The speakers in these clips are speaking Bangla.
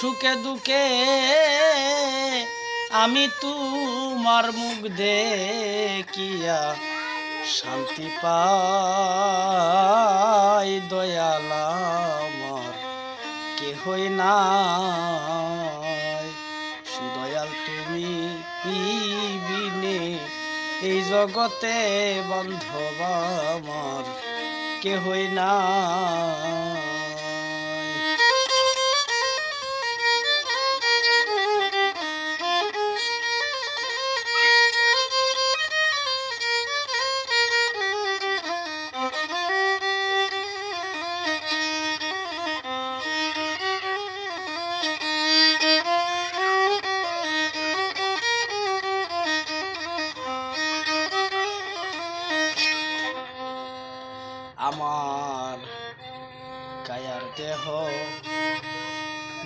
সুখে দুঃখে আমি তোমার মুখ দেখিয়া শান্তি পাই, দয়াল আমার। কেহই না দয়াল তুমি বিনে এই জগতে বান্ধব আমার। কেহই নাই। আমার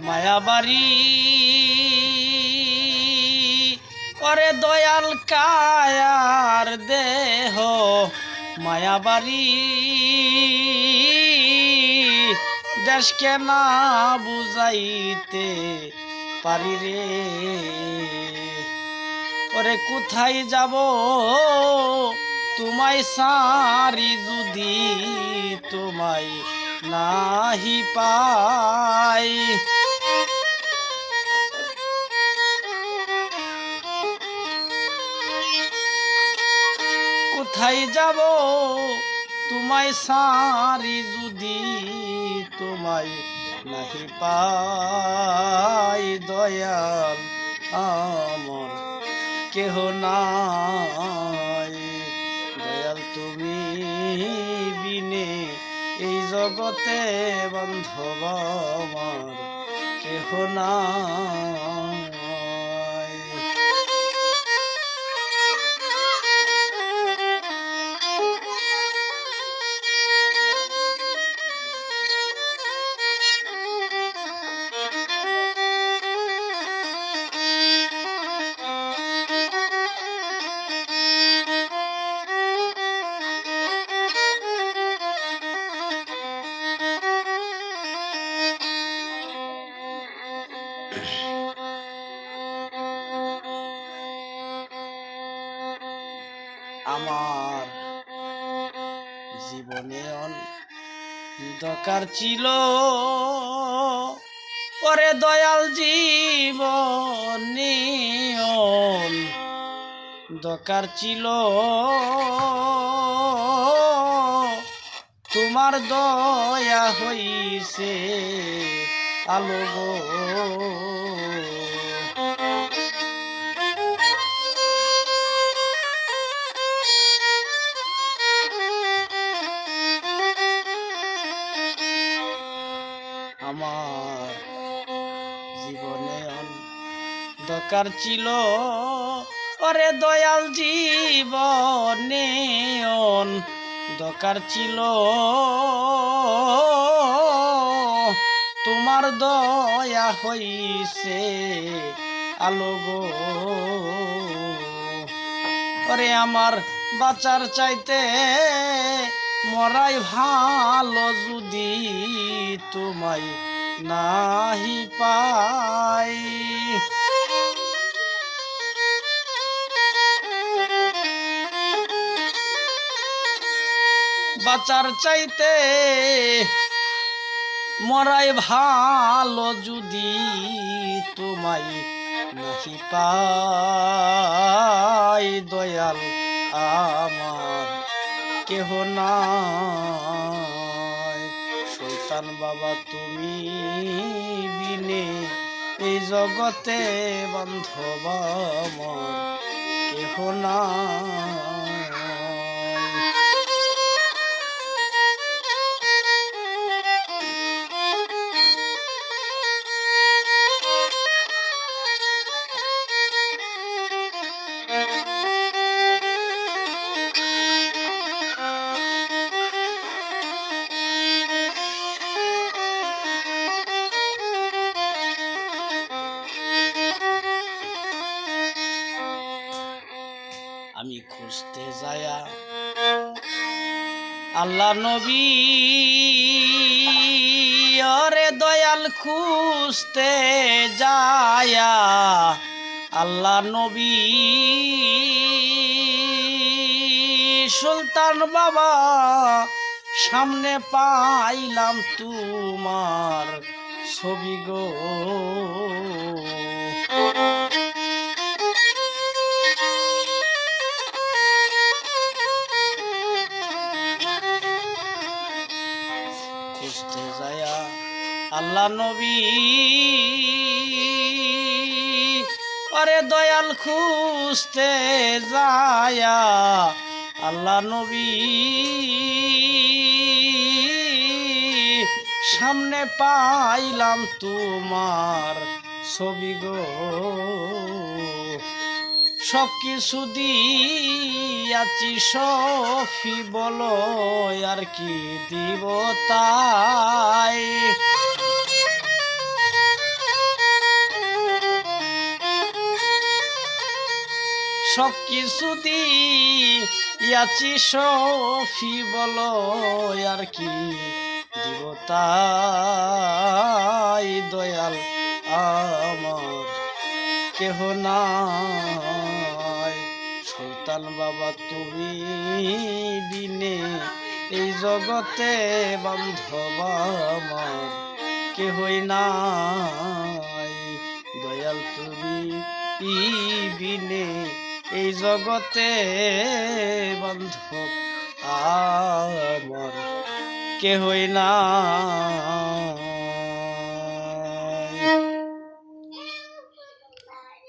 মায়াবাড়ি। করে দয়াল কায়ার দেহ, মায়াবাড়ি। দেশকে না বুঝাইতে পারি রে। ওরে কোথায় যাব? তোমায় সারি যদি তোমায় নাহি পাই। কোথায় যাব? তোমায় সারি যদি তোমায় নাহি পাই, দয়াল আমার কেহ নাই। দয়াল তুমি জগতে বন্ধব কেহ নাই। আমার জীবনে অন্ধকার ছিল। ওরে দয়াল জীবনে অন্ধকার ছিল। তোমার দয়া হইছে আলো গো। জীবনে অন্ধকার ছিল। ওরে দয়াল জীবনে অন্ধকার ছিল। তোমার দয়া হইছে আলো গো। ওরে আমার বাঁচার চাইতে মরাই ভালো যদি তোমায় নাহি পাই। বাঁচার চাইতে মরাই ভালো যদি তোমায় নাহি পাই। দয়াল আমার কেহ নাই। শৈতান বাবা তুমি বিনে এই জগতে বান্ধব কেহ নাই। আল্লাহ নবী, অরে দয়াল খুঁজতে যায়া। আল্লাহ নবী, সুলতান বাবা, সামনে পাইলাম তোমার ছবি গো। নবী। আরে দয়াল খুঁজতে যায়া আল্লাহ নবী। সামনে পাইলাম তোমার ছবি গো। সব কিছু দিয়াছি, সফি বলো আর কি দিব তাই? সব কিছু দিয়াছি সফি বল, আর কি? দিব তাই দয়াল আমার, কেহ নাই। সুলতান বাবা, তুমি বিনে এই জগতে বান্ধব আমার, কেহই নাই। দয়াল, তুমি বিনে এই জগতে বন্ধু আমার কেহই না।